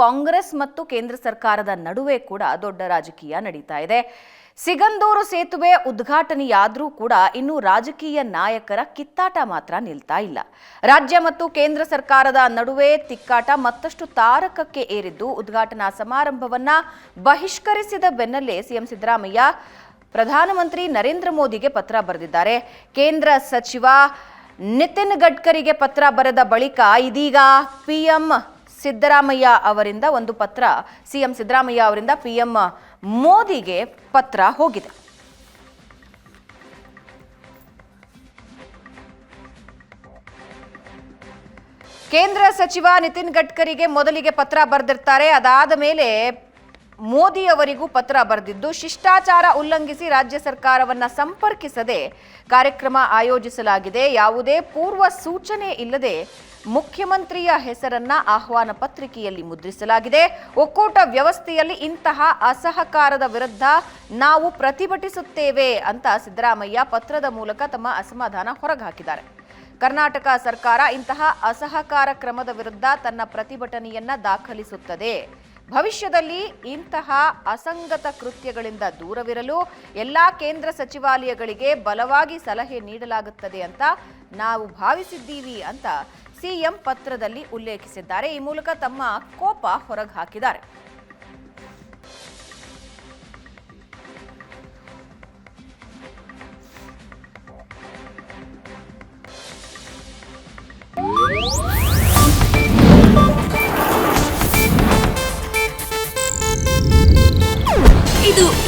ಕಾಂಗ್ರೆಸ್ ಮತ್ತು ಕೇಂದ್ರ ಸರ್ಕಾರದ ನಡುವೆ ಕೂಡ ದೊಡ್ಡ ರಾಜಕೀಯ ನಡೀತಾ ಇದೆ. ಸಿಗಂದೂರು ಸೇತುವೆ ಉದ್ಘಾಟನೆಯಾದರೂ ಕೂಡ ಇನ್ನು ರಾಜಕೀಯ ನಾಯಕರ ಕಿತ್ತಾಟ ಮಾತ್ರ ನಿಲ್ತಾ ಇಲ್ಲ. ರಾಜ್ಯ ಮತ್ತು ಕೇಂದ್ರ ಸರ್ಕಾರದ ನಡುವೆ ತಿಕ್ಕಾಟ ಮತ್ತಷ್ಟು ತಾರಕಕ್ಕೆ ಏರಿದ್ದು ಉದ್ಘಾಟನಾ ಸಮಾರಂಭವನ್ನ ಬಹಿಷ್ಕರಿಸಿದ ಬೆನ್ನಲ್ಲೇ ಸಿಎಂ ಸಿದ್ದರಾಮಯ್ಯ ಪ್ರಧಾನಮಂತ್ರಿ ನರೇಂದ್ರ ಮೋದಿಗೆ ಪತ್ರ ಬರೆದಿದ್ದಾರೆ. ಕೇಂದ್ರ ಸಚಿವ ನಿತಿನ್ ಗಡ್ಕರಿಗೆ ಪತ್ರ ಬರೆದ ಬಳಿಕ ಇದೀಗ ಪಿಎಂ ಸಿದ್ದರಾಮಯ್ಯ ಅವರಿಂದ ಒಂದು ಪತ್ರ, ಸಿಎಂ ಸಿದ್ದರಾಮಯ್ಯ ಅವರಿಂದ ಪಿಎಂ ಮೋದಿಗೆ ಪತ್ರ ಹೋಗಿದೆ. ಕೇಂದ್ರ ಸಚಿವ ನಿತಿನ್ ಗಡ್ಕರಿಗೆ ಮೊದಲಿಗೆ ಪತ್ರ ಬರೆದಿರ್ತಾರೆ. ಅದಾದ ಮೇಲೆ ಮೋದಿ ಅವರಿಗೂ ಪತ್ರ ಬರೆದಿದ್ದು, ಶಿಷ್ಟಾಚಾರ ಉಲ್ಲಂಘಿಸಿ ರಾಜ್ಯ ಸರ್ಕಾರವನ್ನ ಸಂಪರ್ಕಿಸದೆ ಕಾರ್ಯಕ್ರಮ ಆಯೋಜಿಸಲಾಗಿದೆ. ಯಾವುದೇ ಪೂರ್ವ ಸೂಚನೆ ಇಲ್ಲದೆ ಮುಖ್ಯಮಂತ್ರಿಯ ಹೆಸರನ್ನ ಆಹ್ವಾನ ಪತ್ರಿಕೆಯಲ್ಲಿ ಮುದ್ರಿಸಲಾಗಿದೆ. ಒಕ್ಕೂಟ ವ್ಯವಸ್ಥೆಯಲ್ಲಿ ಇಂತಹ ಅಸಹಕಾರದ ವಿರುದ್ಧ ನಾವು ಪ್ರತಿಭಟಿಸುತ್ತೇವೆ ಅಂತ ಸಿದ್ದರಾಮಯ್ಯ ಪತ್ರದ ಮೂಲಕ ತಮ್ಮ ಅಸಮಾಧಾನ ಹೊರಗಾಕಿದ್ದಾರೆ. ಕರ್ನಾಟಕ ಸರ್ಕಾರ ಇಂತಹ ಅಸಹಕಾರ ಕ್ರಮದ ವಿರುದ್ಧ ತನ್ನ ಪ್ರತಿಭಟನೆಯನ್ನ ದಾಖಲಿಸುತ್ತದೆ. ಭವಿಷ್ಯದಲ್ಲಿ ಇಂತಹ ಅಸಂಗತ ಕೃತ್ಯಗಳಿಂದ ದೂರವಿರಲು ಎಲ್ಲಾ ಕೇಂದ್ರ ಸಚಿವಾಲಯಗಳಿಗೆ ಬಲವಾಗಿ ಸಲಹೆ ನೀಡಲಾಗುತ್ತದೆ ಅಂತ ನಾವು ಭಾವಿಸಿದ್ದೀವಿ ಅಂತ ಸಿಎಂ ಪತ್ರದಲ್ಲಿ ಉಲ್ಲೇಖಿಸಿದ್ದಾರೆ. ಈ ಮೂಲಕ ತಮ್ಮ ಕೋಪ ಹೊರಗೆ ಹಾಕಿದ್ದಾರೆ.